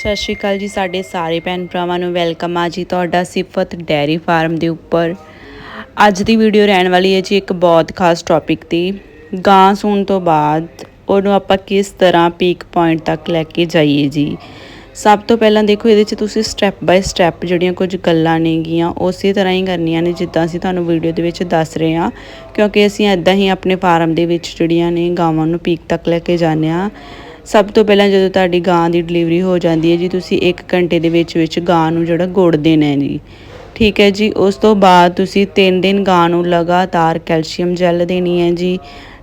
ਸਤਿ ਸ਼੍ਰੀ ਅਕਾਲ ਜੀ ਸਾਡੇ ਸਾਰੇ ਭੈਣ ਭਰਾਵਾਂ ਨੂੰ ਵੈਲਕਮ ਆ ਜੀ ਤੁਹਾਡਾ ਸਿਫਤ ਡੈਰੀ ਫਾਰਮ ਦੇ ਉੱਪਰ। ਅੱਜ ਦੀ ਵੀਡੀਓ ਰਹਿਣ ਵਾਲੀ ਹੈ ਜੀ ਇੱਕ ਬਹੁਤ ਖਾਸ ਟੌਪਿਕ ਦੀ। ਗਾਂ ਸੂਣ ਤੋਂ ਬਾਅਦ ਉਹਨੂੰ ਆਪਾਂ ਕਿਸ ਤਰ੍ਹਾਂ ਪੀਕ ਪੁਆਇੰਟ ਤੱਕ ਲੈ ਕੇ ਜਾਈਏ ਜੀ। ਸਭ ਤੋਂ ਪਹਿਲਾਂ ਦੇਖੋ ਇਹਦੇ 'ਚ ਤੁਸੀਂ ਸਟੈਪ ਬਾਈ ਸਟੈਪ ਜਿਹੜੀਆਂ ਕੁਝ ਗੱਲਾਂ ਨੇਗੀਆਂ, ਉਸੇ ਤਰ੍ਹਾਂ ਹੀ ਕਰਨੀਆਂ ਨੇ ਜਿੱਦਾਂ ਅਸੀਂ ਤੁਹਾਨੂੰ ਵੀਡੀਓ ਦੇ ਵਿੱਚ ਦੱਸ ਰਹੇ ਹਾਂ। ਕਿਉਂਕਿ ਅਸੀਂ ਐਦਾਂ ਹੀ ਆਪਣੇ ਫਾਰਮ ਦੇ ਵਿੱਚ ਜਿਹੜੀਆਂ ਨੇ ਗਾਵਾਂ ਨੂੰ ਪੀਕ ਤੱਕ ਲੈ ਕੇ ਜਾਂਦੇ ਹਾਂ। ਸਭ ਤੋਂ ਪਹਿਲਾਂ ਜਦੋਂ ਤੁਹਾਡੀ ਗਾਂ ਦੀ ਡਿਲੀਵਰੀ ਹੋ ਜਾਂਦੀ ਹੈ ਜੀ, ਤੁਸੀਂ 1 ਘੰਟੇ ਦੇ ਵਿੱਚ ਵਿੱਚ ਗਾਂ ਨੂੰ ਜਿਹੜਾ ਗੁੜ ਦੇਣਾ ਹੈ ਜੀ। ਠੀਕ ਹੈ ਜੀ, ਉਸ ਤੋਂ ਬਾਅਦ ਤੁਸੀਂ 3 ਦਿਨ ਗਾਂ ਨੂੰ ਲਗਾਤਾਰ ਕੈਲਸ਼ੀਅਮ ਜੈਲ ਦੇਣੀ ਹੈ ਜੀ।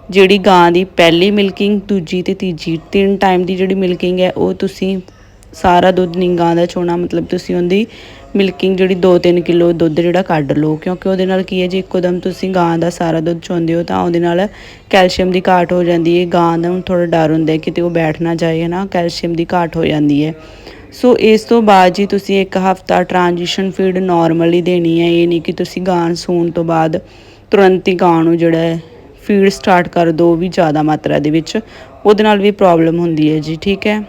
ਜਿਹੜੀ ਗਾਂ ਦੀ ਪਹਿਲੀ ਮਿਲਕਿੰਗ ਦੂਜੀ ਤੇ ਤੀਜੀ, ਤਿੰਨ ਟਾਈਮ ਦੀ ਜਿਹੜੀ ਮਿਲਕਿੰਗ ਹੈ, ਉਹ ਤੁਸੀਂ ਸਾਰਾ ਦੁੱਧ ਨਹੀਂ ਗਾਂ ਦਾ ਚੋਣਾ ਮਤਲਬ ਤੁਸੀਂ ਉਹਦੀ ਮਿਲਕਿੰਗ ਜਿਹੜੀ 2-3 ਕਿਲੋ ਦੁੱਧ ਜਿਹੜਾ ਕੱਢ ਲਓ, ਕਿਉਂਕਿ ਉਹਦੇ ਨਾਲ ਕੀ ਹੈ, ਜੀ ਇੱਕੋਦਮ ਤੁਸੀਂ ਗਾਂ ਦਾ ਸਾਰਾ ਦੁੱਧ ਚੋਂਦੇ ਹੋ, ਤਾਂ ਉਹਦੇ ਨਾਲ ਕੈਲਸ਼ੀਅਮ ਦੀ ਘਾਟ ਹੋ ਜਾਂਦੀ ਹੈ। ਗਾਂ ਦਾ ਹੁਣ ਥੋੜਾ ਡਰ ਹੁੰਦਾ ਹੈ ਕਿਤੇ ਉਹ ਬੈਠ ਨਾ ਜਾਏ ਹੈ ਨਾ ਕੈਲਸ਼ੀਅਮ ਦੀ ਘਾਟ ਹੋ ਜਾਂਦੀ ਹੈ। ਸੋ ਇਸ ਤੋਂ ਬਾਅਦ ਜੀ ਤੁਸੀਂ ਇੱਕ ਹਫਤਾ ਟ੍ਰਾਂਜੀਸ਼ਨ ਫੀਡ ਨਾਰਮਲੀ ਦੇਣੀ ਹੈ। ਇਹ ਨਹੀਂ ਕਿ ਤੁਸੀਂ ਗਾਂ ਸੂਣ ਤੋਂ ਬਾਅਦ ਤੁਰੰਤ ਹੀ ਗਾਂ ਨੂੰ ਜਿਹੜਾ ਫੀਡ ਸਟਾਰਟ ਕਰ ਦਿਓ ਵੀ ਜ਼ਿਆਦਾ ਮਾਤਰਾ ਦੇ ਵਿੱਚ, ਉਹਦੇ ਨਾਲ ਵੀ ਪ੍ਰੋਬਲਮ ਹੁੰਦੀ ਹੈ ਜੀ, ਠੀਕ ਹੈ?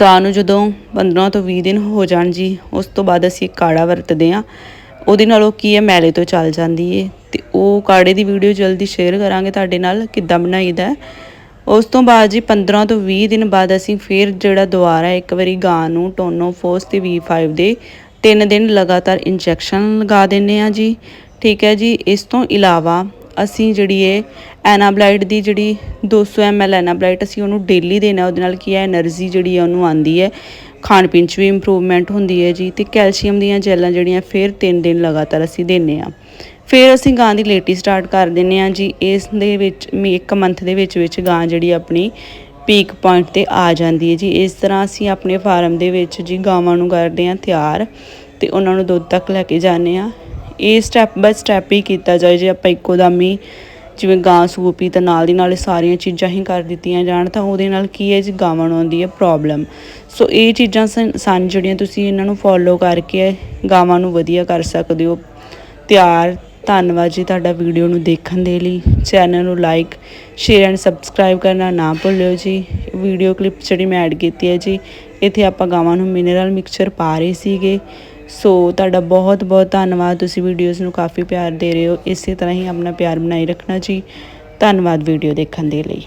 ਗਾਂ ਨੂੰ ਜਦੋਂ 15 ਤੋਂ 20 ਦਿਨ ਹੋ ਜਾਣ ਜੀ, ਉਸ ਤੋਂ ਬਾਅਦ ਅਸੀਂ ਕਾੜਾ ਵਰਤਦੇ ਆ ਉਹਦੇ ਨਾਲ ਉਹ ਕੀ ਹੈ, ਮੈਲੇ ਤੋਂ ਚੱਲ ਜਾਂਦੀ ਏ। ਤੇ ਉਹ ਕਾੜੇ ਦੀ ਵੀਡੀਓ ਜਲਦੀ ਸ਼ੇਅਰ ਕਰਾਂਗੇ ਤੁਹਾਡੇ ਨਾਲ, ਕਿੱਦਾਂ ਬਣਾਈਦਾ ਹੈ। ਉਸ ਤੋਂ ਬਾਅਦ ਜੀ 15 ਤੋਂ 20 ਦਿਨ ਬਾਅਦ ਅਸੀਂ ਫਿਰ ਜਿਹੜਾ ਦੁਬਾਰਾ ਇੱਕ ਵਾਰੀ ਗਾਂ ਨੂੰ ਟੋਨੋਫੋਸ ਤੇ V5 ਦੇ 3 ਦਿਨ ਲਗਾਤਾਰ ਇੰਜੈਕਸ਼ਨ ਲਗਾ ਦਿੰਨੇ ਆ ਜੀ। ਠੀਕ ਹੈ ਜੀ, ਇਸ ਤੋਂ ਇਲਾਵਾ ਅਸੀਂ ਜਿਹੜੀ ਏ ਐਨਾਬਲਾਈਟ ਦੀ ਜਿਹੜੀ 200 ml ਐਨਾਬਲਾਈਟ ਅਸੀਂ ਉਹਨੂੰ ਡੇਲੀ ਦੇਣਾ, ਉਹਦੇ ਨਾਲ ਕੀ ਹੈ એનર્ਜੀ ਜਿਹੜੀ ਹੈ ਉਹਨੂੰ ਆਂਦੀ ਹੈ। ਖਾਣ ਪੀਣ 'ਚ ਵੀ ਇੰਪਰੂਵਮੈਂਟ ਹੁੰਦੀ ਹੈ ਜੀ, ਤੇ ਕੈਲਸ਼ੀਅਮ ਦੀਆਂ ਜੈਲਾਂ ਜਿਹੜੀਆਂ ਫਿਰ 3 ਦਿਨ ਲਗਾਤਾਰ ਅਸੀਂ ਦਿੰਨੇ ਆ ਫਿਰ ਅਸੀਂ ਗਾਂ ਦੀ ਲੇਟੀ ਸਟਾਰਟ ਕਰ ਦਿੰਨੇ ਆ ਜੀ, ਇਸ ਦੇ ਵਿੱਚ ਇੱਕ ਮੰਥ ਦੇ ਵਿੱਚ ਵਿੱਚ ਗਾਂ ਜਿਹੜੀ ਆਪਣੀ ਪੀਕ ਪੁਆਇੰਟ ਤੇ ਆ ਜਾਂਦੀ ਹੈ ਜੀ। ਇਸ ਤਰ੍ਹਾਂ ਅਸੀਂ ਆਪਣੇ ਫਾਰਮ ਦੇ ਵਿੱਚ ਜੀ ਗਾਵਾਂ ਨੂੰ ਕਰਦੇ ਆ ਤਿਆਰ, ਤੇ ਉਹਨਾਂ ਨੂੰ ਦੁੱਧ ਤੱਕ ਲੈ ਕੇ ਜਾਂਦੇ ਆ ਇਹ ਸਟੈਪ ਬਾਈ ਸਟੈਪ ਹੀ ਕੀਤਾ ਜਾਏ, ਜੇ ਆਪਾਂ ਇੱਕੋ ਦਮ ਹੀ ਜਿਵੇਂ ਗਾਂ ਸੂਪੀ ਤਾਂ ਨਾਲ ਦੀ ਨਾਲ ਇਹ ਸਾਰੀਆਂ ਚੀਜ਼ਾਂ ਹੀ ਕਰ ਦਿੱਤੀਆਂ ਜਾਣ, ਤਾਂ ਉਹਦੇ ਨਾਲ ਕੀ ਹੈ ਜੀ, ਗਾਵਾਂ ਨੂੰ ਆਉਂਦੀ ਹੈ ਪ੍ਰੋਬਲਮ ਸੋ ਇਹ ਚੀਜ਼ਾਂ ਸਨ ਸਨ ਜਿਹੜੀਆਂ ਤੁਸੀਂ ਇਹਨਾਂ ਨੂੰ ਫੋਲੋ ਕਰਕੇ ਗਾਵਾਂ ਨੂੰ ਵਧੀਆ ਕਰ ਸਕਦੇ ਹੋ। ਤਿਆਰ, ਧੰਨਵਾਦ ਜੀ ਤੁਹਾਡਾ ਵੀਡੀਓ ਨੂੰ ਦੇਖਣ ਦੇ ਲਈ। ਚੈਨਲ ਨੂੰ ਲਾਈਕ ਸ਼ੇਅਰ ਐਂਡ ਸਬਸਕ੍ਰਾਈਬ ਕਰਨਾ ਨਾ ਭੁੱਲਿਓ ਜੀ। ਵੀਡੀਓ ਕਲਿੱਪ ਜਿਹੜੀ ਮੈਂ ਐਡ ਕੀਤੀ ਹੈ ਜੀ, ਇੱਥੇ ਆਪਾਂ ਗਾਵਾਂ ਨੂੰ ਮਿਨਰਲ ਮਿਕਸਚਰ ਪਾ ਰਹੇ ਸੀਗੇ। ਸੋ ਤੁਹਾਡਾ ਬਹੁਤ ਬਹੁਤ ਧੰਨਵਾਦ। ਤੁਸੀਂ ਵੀਡੀਓਜ਼ ਨੂੰ ਕਾਫੀ ਪਿਆਰ ਦੇ ਰਹੇ ਹੋ। ਇਸੇ ਤਰ੍ਹਾਂ ਹੀ ਆਪਣਾ ਪਿਆਰ ਬਣਾਈ ਰੱਖਣਾ ਜੀ। ਧੰਨਵਾਦ ਵੀਡੀਓ ਦੇਖਣ ਦੇ ਲਈ।